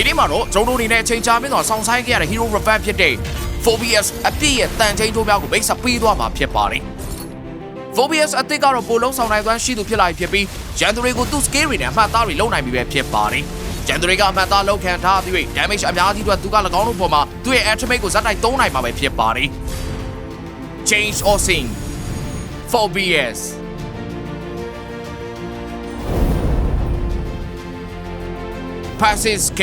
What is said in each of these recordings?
ဒီနေ့မှာတော့ကျွန်တော်တို့အနေနဲ့အချိန်ကြာမြင့်စွာဆောင်းဆိုင်ခဲ့ရတဲ့ Hero Revamp ဖြစ်တဲ့ Phobius အပြည့်ရဲ့တန်ချိန်ထိုးများကိုမိတ်ဆက်ပေးသွားမှာဖြစ်ပါတယ် Phobius အသစ်ကတော့ပိုလုံးဆောင်နိုင်သွမ်းရှိသူဖြစ်လာပြီဖြစ်ပြီးရန်သူတွေကိုသူ့ skill တွေနဲ့အမှတ်အသားတွေလုံနိုင်ပြီပဲဖြစ်ပါတယ်ရန်သူတွေကအမှတ်အသားလောက်ခံထားပြီး damage အများကြီးအတွက်သူက၎င်းတို့ပေါ်မှာသူ့ရဲ့ ultimate ကိုဇက်တိုက်သုံးနိုင်မှာပဲဖြစ်ပါတယ် Change or Sing Phobius Passes K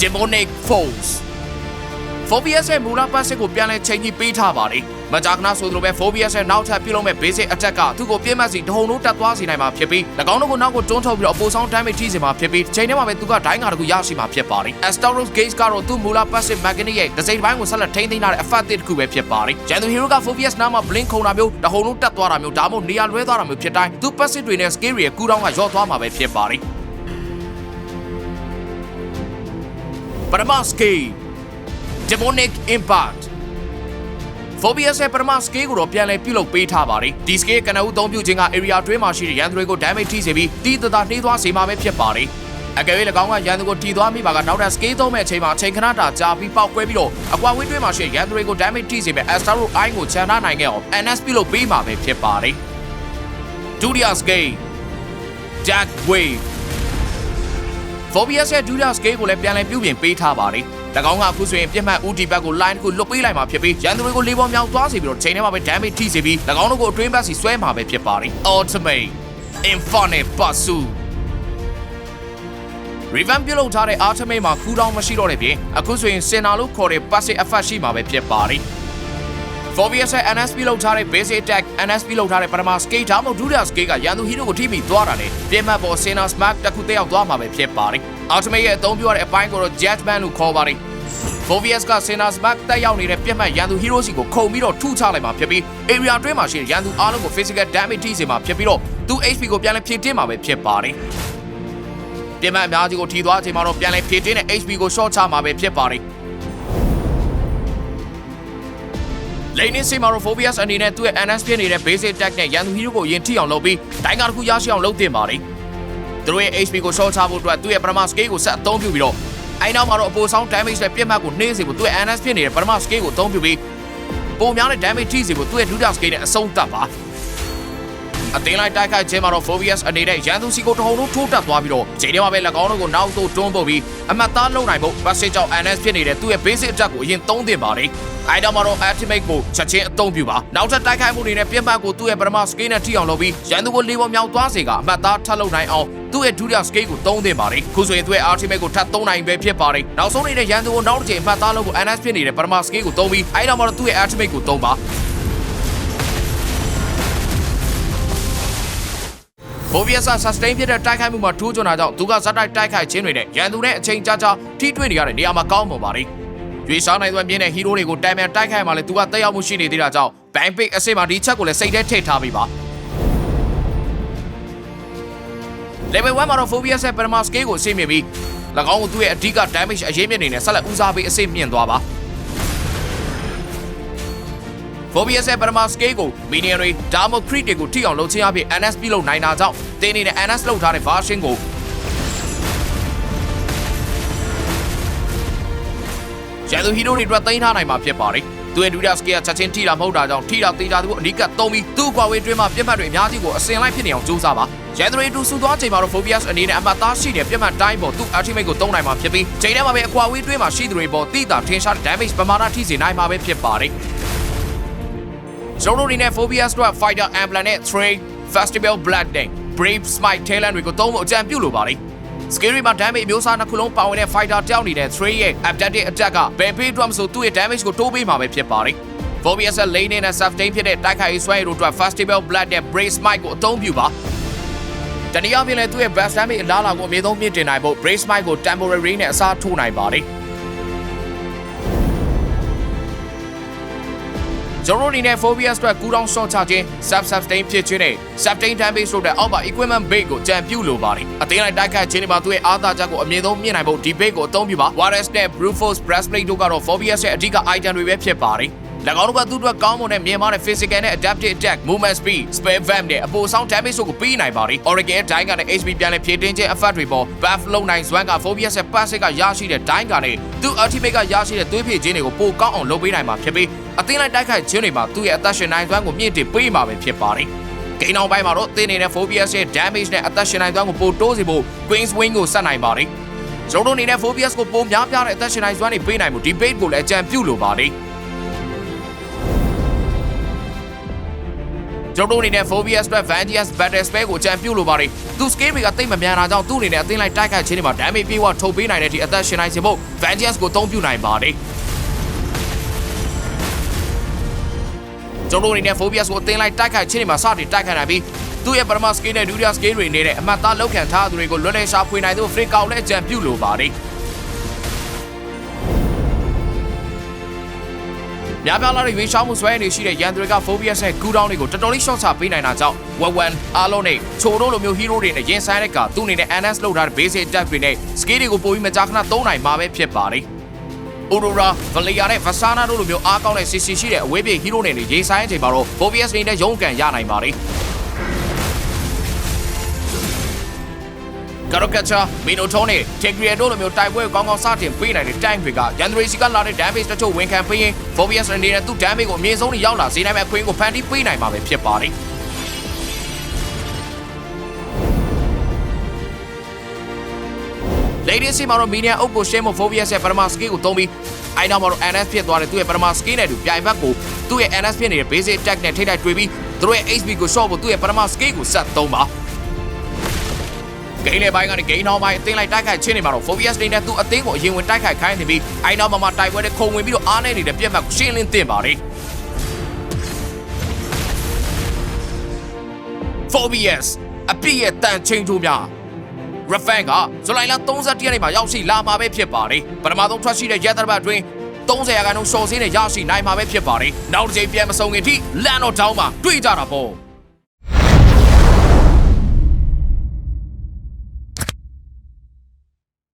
Demonic Force Phobius ရဲ့မူလ passive ကိုပြန်လဲချိန်ကြီးပေးထားပါတယ်။မကြာခဏဆိုသလိုပဲ Phobius ရဲ့နောက်ထပ်ပြုလုပ်မဲ့ basic attack ကသူ့ကိုပြင်းမှတ်စီတဟုန်လုံးတက်သွားစေနိုင်မှာဖြစ်ပြီး၎င်းတို့ကိုနောက်ကိုတွန်းထုတ်ပြီးတော့အပိုဆောင် damage ထိစေမှာဖြစ်ပြီးချိန်ထဲမှာပဲသူကဒိုင်းကာတကူရရှိမှာဖြစ်ပါတယ်။ Astaros Gaze ကတော့သူ့မူလ passive mechanic ရဲ့ဒစိမ့်ပိုင်းကိုဆက်လက်ထိန်းသိမ်းထားတဲ့ effect တစ်ခုပဲဖြစ်ပါတယ်။ကျန်သူ hero က Phobius နားမှာ blink ခုန်တာမျိုးတဟုန်လုံးတက်သွားတာမျိုးဒါမှမဟုတ်နေရာလွဲသွားတာမျိုးဖြစ်တိုင်းသူ passive တွေနဲ့ skill တွေရဲ့ကူးတောင်းကရော့သွားမှာပဲဖြစ်ပါတယ်။ ပရမစကီ Demonic Impact Phobius ရဲ့ပထမ skill ကိုတော့ပြန်လည်ပြုလုပ်ပေးထားပါတယ်။ဒီ skill ကနဦးအသုံးပြုခြင်းက area တွင်းမှာရှိတဲ့ရန်သူတွေကို damage ထိစေပြီးတီးတသာနှေးသွားစေမှာပဲဖြစ်ပါတယ်။အကယ်၍၎င်းကရန်သူကိုတီသွားမိပါကနောက်ထပ် skill သုံးမဲ့အချိန်မှာအချိန်ခဏတာကြာပြီးပေါက်ကွဲပြီးတော့အကွာဝေးတွင်းမှာရှိတဲ့ရန်သူတွေကို damage ထိစေမဲ့ Astro Eye ကိုချန်ထားနိုင်ခဲ့အောင် NS ပြုလုပ်ပေးမှာပဲဖြစ်ပါတယ်။ဒုတိယ skill Jack Wave Phobius ရဲ့ Judas Scale ကိုလည်းပြန်လည်ပြုပြင်ပေးထားပါတယ်။၎င်းကအခုဆိုရင်ပြစ်မှတ်ဦးဒီဘက်ကို line ကိုလွတ်ပေးလိုက်မှာဖြစ်ပြီးရန်သူတွေကိုလေးပေါ်မြောက်သွားစေပြီးတော့ချိန်ထဲမှာပဲ damage ထိစေပြီး၎င်းတို့ကိုအတွင်းဘက်စီဆွဲမှာပဲဖြစ်ပါတယ်။ Ultimate Infinite Pursuit Revamp ပြုလုပ်ထားတဲ့ Ultimate မှာကူးတောင်းမရှိတော့တဲ့ပြင်အခုဆိုရင် Sinner လို့ခေါ်တဲ့ passive effect ရှိမှာပဲဖြစ်ပါတယ်။ Phobius ရဲ့ NSP လောက်ထားတဲ့ basic attack NSP လောက်ထားတဲ့ပထမ skate ဒါမှမဟုတ်ဒုတိယ skate ကရန်သူ hero ကိုထိပြီးသွားတာနဲ့ပြင်းမှတ်ပေါ် Sinner Smack တစ်ခုတက်ရောက်သွားမှာပဲဖြစ်ပါတယ်။ Ultimate ရဲ့အသုံးပြုရတဲ့အပိုင်းကိုတော့ Judgment လို့ခေါ်ပါတယ်။ Phobius က Sinner Smack တက်ရောက်နေတဲ့ပြင်းမှတ်ရန်သူ hero စီကိုခုန်ပြီးတော့ထုချလိုက်မှာဖြစ်ပြီး area တွင်းမှာရှိတဲ့ရန်သူအားလုံးကို physical damage ထိစေမှာဖြစ်ပြီးတော့သူ HP ကိုပြန်လည်ဖြည့်တင်းမှာပဲဖြစ်ပါတယ်။ပြင်းမှတ်အများကြီးကိုထိသွားချိန်မှာတော့ပြန်လည်ဖြည့်တင်းတဲ့ HP ကို short ချမှာပဲဖြစ်ပါတယ်။ လိန်နင်းစီမာရိုဖိုဘီယပ်အနေနဲ့သူ့ရဲ့ NS ဖြစ်နေတဲ့ basic attack နဲ့ရန်သူ hero ကိုရင်ထိအောင်လုပ်ပြီးဒိုင်းကာတစ်ခုရရှိအောင်လုပ်တင်ပါတယ်။သူတို့ရဲ့ HP ကို short ချဖို့အတွက်သူ့ရဲ့ပထမ skill ကိုဆက်အသုံးပြုပြီးတော့အဲနောက်မှာတော့အပိုဆောင် damage နဲ့ပြစ်မှတ်ကိုနှိမ့်စေဖို့သူ့ရဲ့ NS ဖြစ်နေတဲ့ပထမ skill ကိုအသုံးပြုပြီးပုံများတဲ့ damage ထိစေဖို့သူ့ရဲ့ဒုတိယ skill နဲ့အဆုံးသတ်ပါ အသင်းလိုက်တိုက်ခိုက်ခြင်းမှာတော့ Phobius အနေနဲ့ရန်သူစီကိုတဟုန်လုံးထိုးတက်သွားပြီးတော့ချိန်ထဲမှာပဲ၎င်းတို့ကိုနောက်သို့တွန်းပို့ပြီးအမတ်သားလုံနိုင်ဖို့ passage ကြောင့် NS ဖြစ်နေတဲ့သူ့ရဲ့ basic attack ကိုအရင်သုံးသင့်ပါတယ်။အဲဒါမှတော့ ultimate ကိုချက်ချင်းအသုံးပြုပါ။နောက်ထပ်တိုက်ခိုက်မှုတွေနဲ့ပြင်းပကိုသူ့ရဲ့ပထမ skill နဲ့ထိအောင်လုပ်ပြီးရန်သူကိုလေးပေါ်မြောက်သွားစေကအမတ်သားထပ်လုံနိုင်အောင်သူ့ရဲ့ဒုတိယ skill ကိုသုံးသင့်ပါတယ်။ခုဆိုရင်သူ့ရဲ့ ultimate ကိုထပ်သုံးနိုင်ပဲဖြစ်ပါတယ်။နောက်ဆုံးနေတဲ့ရန်သူကိုနောက်တစ်ချိန်အမတ်သားလုံးကို NS ဖြစ်နေတဲ့ပထမ skill ကိုသုံးပြီးအဲဒါမှတော့သူ့ရဲ့ ultimate ကိုသုံးပါ။ Phobius က sustain ဖြစ်တဲ့တိုက်ခိုက်မှုမှာထိုးချွန်တာကြောင့်သူကဇက်တိုက်တိုက်ခိုက်ခြင်းတွေနဲ့ရန်သူနဲ့အချိန်ကြာကြာထိတွေ့နေရတဲ့နေရာမှာကောင်းပုံပါလေ။ရွေးစားနိုင်သွင်းပြင်းတဲ့ hero တွေကိုတိုင်မြန်တိုက်ခိုက်မှလည်းသူကတက်ရောက်မှုရှိနေသေးတာကြောင့် Bang Pick အစိတ်မှာဒီချက်ကိုလည်းစိတ်ထဲထည့်ထားပြီးပါ။ Level 1မှာတော့ Phobius ရဲ့ Perma Scale ကိုအစိတ်မြင့်ပြီး၎င်းကိုသူ့ရဲ့အဓိက damage အရေးမြင့်နေနဲ့ဆက်လက်ဦးစားပေးအစိတ်မြင့်သွားပါ။ Phobius ရဲ့ပထမ scale ကို minion တွေ Damo Crit တွေကိုထိအောင်လုပ်ခြင်းအပြင် NS ပြုလုပ်နိုင်တာကြောင့်တင်းနေတဲ့ NS လောက်ထားတဲ့ version ကိုရန်သူ hero တွေအတွက်သိမ်းထားနိုင်မှာဖြစ်ပါတယ်။သူရဲ့ဒုတိယ scale ကချက်ချင်းထိတာမဟုတ်တာကြောင့်ထိတာသေးတာသူကိုအဓိကသုံးပြီးသူ့ကွာဝေးတွင်းမှာပြတ်မှတ်တွေအများကြီးကိုအစင်လိုက်ဖြစ်နေအောင်ကြိုးစားပါ။ရန်သူတွေတူဆူသွားချိန်မှာတော့ Phobius အနေနဲ့အမှတ်သားရှိတဲ့ပြတ်မှတ်တိုင်းပေါ်သူ့ ultimate ကိုသုံးနိုင်မှာဖြစ်ပြီးချိန်ထဲမှာပဲအကွာဝေးတွင်းမှာရှိသူတွေပေါ်တိတာထင်ရှားတဲ့ damage ပမာဏထိစေနိုင်မှာပဲဖြစ်ပါတယ်။ ကျွန်တော်တို့အနေနဲ့ Phobias တို့ Fighter Emblem နဲ့ Trade Festival Blood Day Brave Smite Talent တွေကိုသုံးဖို့အကြံပြုလိုပါတယ်။ Scary မှာ damage အမျိုးအစားနှစ်ခုလုံးပါဝင်တဲ့ Fighter တယောက်နေတဲ့ Trade ရဲ့ Updated Attack ကဘယ်ပေးအတွက်မဆိုသူ့ရဲ့ damage ကိုတိုးပေးမှာပဲဖြစ်ပါတယ်။ Phobias ရဲ့ lane နဲ့ sustain ဖြစ်တဲ့တိုက်ခိုက်ရေးစွမ်းရည်တို့အတွက် Festival Blood နဲ့ Brave Smite ကိုအသုံးပြုပါ။တနည်းအားဖြင့်လည်းသူ့ရဲ့ best damage အလားအလာကိုအမြင့်ဆုံးမြင့်တင်နိုင်ဖို့ Brave Smite ကို temporary နဲ့အစားထိုးနိုင်ပါတယ်။ ကျွန်တော်တို့အနေနဲ့ Phobias အတွက်ကူးတောင်း short ချခြင်း sub sustain ဖြစ်ခြင်းနဲ့ sustain damage ဆိုတဲ့အောက်ပါ equipment base ကိုကြံပြုလိုပါတယ်။အသေးလိုက်တိုက်ခိုက်ခြင်းတွေမှာသူ့ရဲ့အားသာချက်ကိုအမြင့်ဆုံးမြင့်နိုင်ဖို့ဒီ base ကိုအသုံးပြုပါ Warriors နဲ့ Brute Force Breastplate တို့ကတော့ Phobias ရဲ့အဓိက item တွေပဲဖြစ်ပါတယ်။၎ င်းတို့ကသူ့အတွက်ကောင်းမွန်တဲ့မြင်မာတဲ့ physical နဲ့ adaptive attack movement speed spell vamp နဲ့အပိုဆောင် damage တို့ကိုပေးနိုင်ပါတယ် Oracle ဒိုင်းကနဲ့ HP ပြန်လည်ဖြည့်တင်းခြင်း effect တွေပေါ် buff လုံးနိုင် Swan က Phobius ရဲ့ passive ကရရှိတဲ့ဒိုင်းကနဲ့သူ့ ultimate ကရရှိတဲ့သွေးဖြည့်ခြင်းတွေကိုပိုကောင်းအောင်လုပ်ပေးနိုင်မှာဖြစ်ပြီးအသင်းလိုက်တိုက်ခိုက်ခြင်းတွေမှာသူ့ရဲ့အသက်ရှင်နိုင်စွမ်းကိုမြင့်တင်ပေးမှာပဲဖြစ်ပါတယ်ဂိမ်းအောင်ပိုင်းမှာတော့တင်းနေတဲ့ Phobius ရဲ့ damage နဲ့အသက်ရှင်နိုင်စွမ်းကိုပိုတိုးစေဖို့ Queen's Wing ကိုဆက်နိုင်ပါတယ်ကျွန်တော်တို့အနေနဲ့ Phobius ကိုပုံများပြတဲ့အသက်ရှင်နိုင်စွမ်းတွေပေးနိုင်မှု debate ကိုလည်းအကြံပြုလိုပါတယ် ကျွန်တော်တို့အနေနဲ့ Phobius အတွက် Vengeance Battle Spell ကိုအကြံပြုလိုပါတယ်သူ skill တွေကတိတ်မမြန်တာကြောင့်သူ့အနေနဲ့အသင်းလိုက်တိုက်ခိုက်ခြင်းတွေမှာ damage ပြေးဝထုတ်ပေးနိုင်တဲ့အထိအသက်ရှင်နိုင်စေဖို့ Vengeance ကိုအသုံးပြုနိုင်ပါတယ်ကျွန်တော်တို့အနေနဲ့ Phobius ကိုအသင်းလိုက်တိုက်ခိုက်ခြင်းတွေမှာစတင်တိုက်ခိုက်နိုင်ပြီးသူ့ရဲ့ပထမ skill နဲ့ဒုတိယ skill တွေနေတဲ့အမှတ်သားလောက်ခံထားသူတွေကိုလွတ်လပ်ရှာဖွေနိုင်သူ free ကောက်လည်းအကြံပြုလိုပါတယ် များပြားလာတဲ့ရွေးရှောင်းမှုဆွဲနေရှိတဲ့ရန်သူတွေက Phobius နဲ့ cooldown တွေကိုတော်တော်လေး short ချပေးနိုင်တာကြောင့်ဝက်ဝမ်အားလုံးနဲ့ချိုတို့လိုမျိုး hero တွေနဲ့ရင်ဆိုင်တဲ့ကသူ့အနေနဲ့ NS လောက်ထားတဲ့ basic attack တွေနဲ့ skill တွေကိုပိုပြီးမကြာခဏသုံးနိုင်မှာပဲဖြစ်ပါတယ်။ Aurora, Valia နဲ့ Vasana တို့လိုမျိုးအားကောင်းတဲ့ CC ရှိတဲ့အဝေးပြေ hero တွေနဲ့ရေဆိုင်တဲ့အချိန်မှာတော့ Phobius တွေနဲ့ရုန်းကန်ရနိုင်ပါတယ်။ Garokatcha, Minotaur နဲ့ Tigreal တို့လိုမျိုးတိုက်ပွဲကိုကောင်းကောင်းစတင်ပေးနိုင်တဲ့ tank တွေကရန်သူတွေစီကလာတဲ့ damage တချို့ဝန်ခံပေးရင် Phobius အနေနဲ့သူ့ damage ကိုအမြင့်ဆုံးထိရောက်လာစေနိုင်မယ့်အခွင့်ကိုဖန်တီးပေးနိုင်မှာပဲဖြစ်ပါတယ်။ Lady စီမှာတော့ Minion အုပ်ကိုရှင်းဖို့ Phobius ရဲ့ပထမ skill ကိုသုံးပြီးအိုင်နောက်မှာတော့ NS ဖြစ်သွားတဲ့သူ့ရဲ့ပထမ skill နဲ့အတူပြိုင်ဘက်ကိုသူ့ရဲ့ NS ဖြစ်နေတဲ့ basic attack နဲ့ထိတိုက်တွေ့ပြီးသူတို့ရဲ့ HP ကို short ဖို့သူ့ရဲ့ပထမ skill ကိုဆက်သုံးပါ ဂိမ်းလေပိုင်းကနေဂိမ်းနောက်ပိုင်းအသင်းလိုက်တိုက်ခိုက်ချင်းနေမှာတော့ Phobius နေနဲ့သူ့အသင်းကိုအရင်ဝင်တိုက်ခိုက်ခိုင်းနေပြီးအိုင်နောက်မှာမှတိုက်ပွဲတွေခုံဝင်ပြီးတော့အားနေနေတဲ့ပြက်မှတ်ကိုရှင်းလင်းတင်ပါတယ် Phobius အပြည့်ရဲ့တန်ချင်းထိုးများ Refan ကဇူလိုင်လ31ရက်နေ့မှာရောက်ရှိလာမှာပဲဖြစ်ပါတယ်ပထမဆုံးထွက်ရှိတဲ့ရဲတပ်ပတ်အတွင်း30ရာခိုင်နှုန်းရှော့စင်းနဲ့ရရှိနိုင်မှာပဲဖြစ်ပါတယ်နောက်တစ်ချိန်ပြန်မဆုံးခင်ထိလန်တော့တောင်းမှာတွေ့ကြတာပေါ့